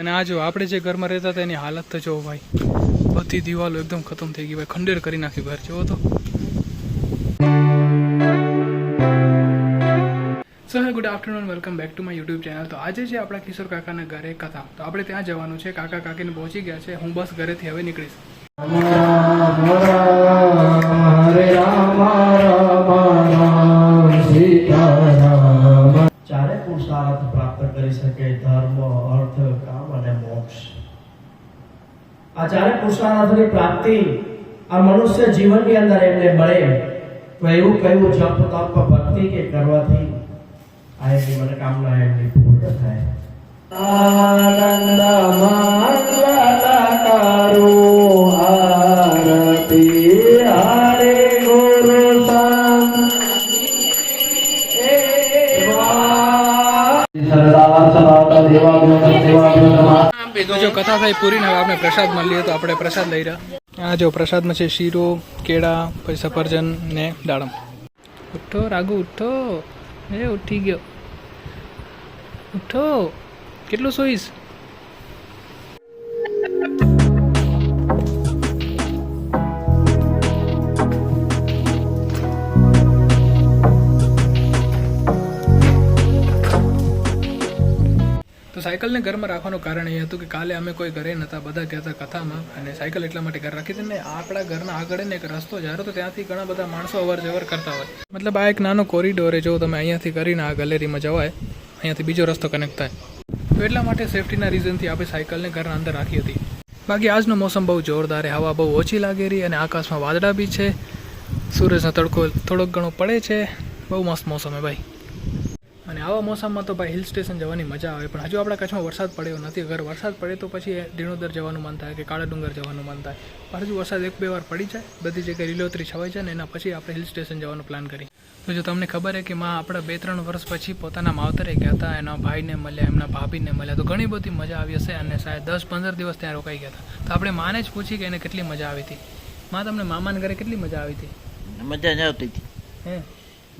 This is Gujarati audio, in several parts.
અને આ જો આપણે જે ઘરમાં રહેતા હતા, એની હાલત તો જોવો ભાઈ, બધી દિવાલો એકદમ ખતમ થઈ ગઈ ભાઈ. ખંડેર કરી નાખ્યું ઘર જોવો તો. So hey good afternoon welcome back to my YouTube channel તો આજે જે આપણા કિશોર કાકાના ઘરે કથા. તો આપણે ત્યાં જવાનું છે. કાકા કાકીને પહોંચી ગયા છે. હું બસ ઘરેથી હવે નીકળીશ. ચારે પુરુષાર્થ પ્રાપ્ત કરી શકે, ધર્મ, અર્થ આ ચારે પુરુષાર્થની પ્રાપ્તિ આ મનુષ્ય જીવનની અંદર એમને મળે તો એવું કયું જપ તપ ભક્તિ કે કરવાથી આ એમની મનોકામના એમની પૂર્ણ થાય આનંદ મંગલકારો આરતી હરે ગુરુ તો જો કથા થઈ પૂરી ને આપણે પ્રસાદ મળીએ તો આપણે પ્રસાદ લઈ રહ્યા. આ જો પ્રસાદમાં છે શીરો, કેળા, પછી સફરજન ને દાડમ. ઉઠો રાગુ ઉઠો. એ ઉઠી ગયો. ઉઠો. કેટલું સોઈશ? સાયકલને ઘરમાં રાખવાનું કારણ એ હતું કે કાલે અમે કોઈ ઘરે નહોતા બધા ગયા હતા કથામાં અને સાયકલ એટલા માટે ઘર રાખી હતી ને આપણા ઘરના આગળ ને એક રસ્તો જ્યારે તો ત્યાંથી ઘણા બધા માણસો અવર જવર કરતા હોય. મતલબ આ એક નાનો કોરિડોર જો તમે અહીંયાથી કરીને આ ગેલેરીમાં જવાય, અહીંયાથી બીજો રસ્તો કનેક્ટ થાય. તો એટલા માટે સેફટીના રીઝનથી આપણે સાયકલને ઘરના અંદર રાખી હતી. બાકી આજનો મોસમ બહુ જોરદાર હવા બહુ ઓછી લાગી રહી અને આકાશમાં વાદળા બી છે, સૂરજનો તડકો થોડોક ઘણો પડે છે. બહુ મસ્ત મોસમ હે ભાઈ. આવા મોસમમાં તો ભાઈ હિલ સ્ટેશન જવાની મજા આવે પણ હજુ આપણા કચ્છમાં વરસાદ પડ્યો નથી. અગર વરસાદ પડે તો પછી ધીણોદર જવાનું મન થાય કે કાળા ડુંગર જવાનું મન થાય. પણ હજુ વરસાદ એક બે વાર પડી જાય બધી જગ્યાએ લીલોતરી છવાઈ જાય ને એના પછી આપણે હિલ સ્ટેશન જવાનો પ્લાન કરી તો જો તમને ખબર છે કે માં આપણા બે ત્રણ વર્ષ પછી પોતાના માવતરે ગયા હતા એના ભાઈને મળ્યા એમના ભાભીને મળ્યા. તો ઘણી બધી મજા આવી હશે અને સાહેબ દસ પંદર દિવસ ત્યાં રોકાઈ ગયા હતા. તો આપણે માને જ પૂછી કે એને કેટલી મજા આવી હતી. માં તમને મામાના ઘરે કેટલી મજા આવી હતી? મજા જ આવતી હતી. હે?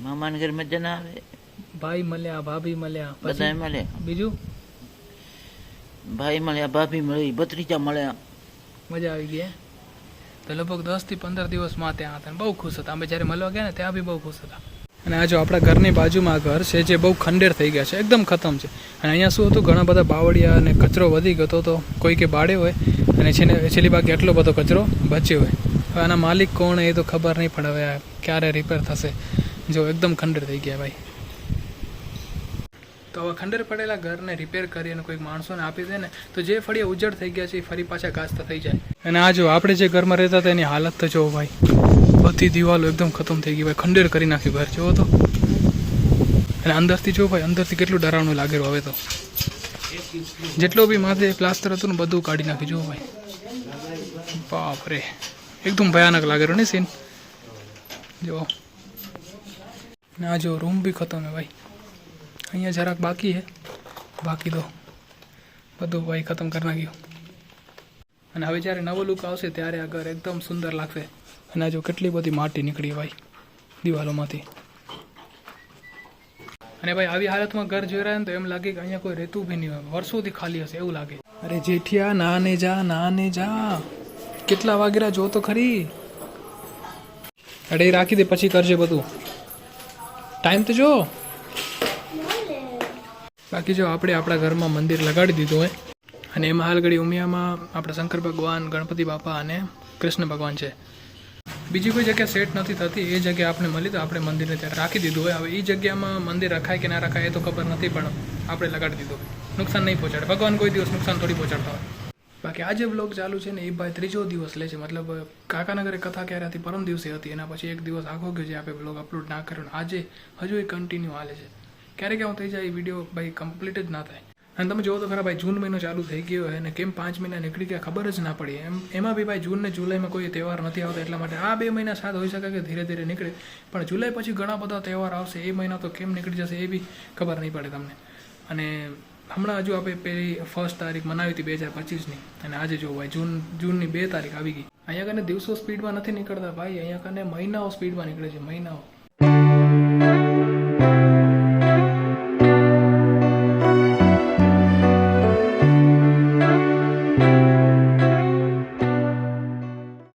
મામાને ઘરે મજા ના આવે? ભાઈ મળ્યા ભાભી મળ્યા બધા મળ્યા. બીજું? ભાઈ મળ્યા ભાભી મળી ભત્રીજા મળ્યા. મજા આવી ગઈ તો લગભગ દસથી પંદર દિવસમાં ત્યાં હતા બહુ ખુશ હતા. અમે જ્યારે મળવા ગયા ને ત્યાં બી બહુ ખુશ હતા. અને આ જો આપણા ઘરની બાજુમાં ઘર છે જે બહુ ખંડેર થઈ ગયા છે એકદમ ખતમ છે. અને અહીંયા શું હતું ઘણા બધા બાવળિયા અને કચરો વધી ગયો હતો તો કોઈ કે બાળે હોય અને છે ને છેલ્લી બાકી એટલો બધો કચરો બચ્યો હોય. હવે આના માલિક કોણ એ તો ખબર નહીં પણ હવે ક્યારે રિપેર થશે? જો એકદમ ખંડેર થઈ ગયા ભાઈ. તો હવે ખંડર પડેલા ઘરને રિપેર કરી અને કોઈક માણસોને આપી દે ને, તો જે ફળિયા ઉજ્જડ થઈ ગયા છે એ ફરી પાછા ઘાસતા થઈ જાય. અને આ જો આપણે જે ઘરમાં રહેતા હતા એની હાલત તો જો ભાઈ, બધી દિવાલો એકદમ ખતમ થઈ ગઈ ભાઈ. ખંડેર કરી નાખ્યું ઘર, જોવો તો. અને અંદરથી જો ભાઈ, અંદરથી કેટલું ડરાવનું લાગેલું હવે તો. જેટલો બી માથે પ્લાસ્ટર હતું ને બધું કાઢી નાખ્યું જો ભાઈ. બાપ એકદમ ભયાનક લાગેલું ને સીન જો ને જો રૂમ બી ખતમ હે ભાઈ. અહીંયા જરાક બાકી છે. બાકી તો બધું ભાઈ ખતમ કરી નાખ્યું. અને હવે જ્યારે નવો લુક આવશે ત્યારે આ ઘર એકદમ સુંદર લાગશે. અને જો કેટલી બધી માટી નીકળી ભાઈ, દિવાલોમાંથી. અને ભાઈ આવી હાલતમાં ઘર જોઈ રહ્યા ને તો એમ લાગે કે અહીંયા કોઈ રહેતું બી નહીં હોય. વર્ષોથી ખાલી હશે એવું લાગે. અરે જેઠિયા, નાને જા નાને જા. કેટલા વાગેરા જો તો ખરી. અરે રાખી દે, પછી કરજે બધું. ટાઈમ તો જો. બાકી જો આપણે આપણા ઘરમાં મંદિર લગાડી દીધું હોય, અને એમાં હાલગડી ઉમિયામાં આપણે શંકર ભગવાન, ગણપતિ બાપા અને કૃષ્ણ ભગવાન છે. બીજી કોઈ જગ્યા સેટ નથી થતી, એ જગ્યા આપણે મળી તો આપણે મંદિરને ત્યાં રાખી દીધું હોય. હવે એ જગ્યામાં મંદિર રખાય કે ના રખાય એ તો ખબર નથી, પણ આપણે લગાડી દીધું. નુકસાન નહીં પહોંચાડે. ભગવાન કોઈ દિવસ નુકસાન થોડી પહોંચાડતા હોય. બાકી આજે બ્લોગ ચાલુ છે ને એ ભાઈ ત્રીજો દિવસ લે છે. મતલબ, કાકાનગરે કથા ક્યારે હતી પરમ દિવસે હતી, એના પછી એક દિવસ આખો ગયો છે આપણે બ્લોગ અપલોડ ના કર્યો આજે હજુ એ કન્ટિન્યુ હાલે છે. ક્યારેક એવું થઈ જાય, એ વીડિયો ભાઈ કમ્પ્લીટ જ ના થાય. અને તમે જોવો તો ખરા ભાઈ, જૂન મહિનો ચાલુ થઈ ગયો હોય અને કેમ પાંચ મહિના નીકળી ગયા ખબર જ ના પડી. એમ, એમાં બી ભાઈ જૂન ને જુલાઈમાં કોઈ તહેવાર નથી આવતા એટલા માટે આ બે મહિના સાથ હોઈ શકે કે ધીરે ધીરે નીકળે. પણ જુલાઈ પછી ઘણા બધા તહેવાર આવશે, એ મહિના તો કેમ નીકળી જશે એ બી ખબર નહીં પડે તમને. અને હમણાં હજુ આપણે પેલી ફર્સ્ટ તારીખ મનાવી હતી બે હજાર પચીસની. અને આજે જો ભાઈ જૂન, જૂનની બે તારીખ આવી ગઈ. અહીંયા કને દિવસો સ્પીડમાં નથી નીકળતા ભાઈ, અહીંયા કને મહિનાઓ સ્પીડમાં નીકળે છે, મહિનાઓ.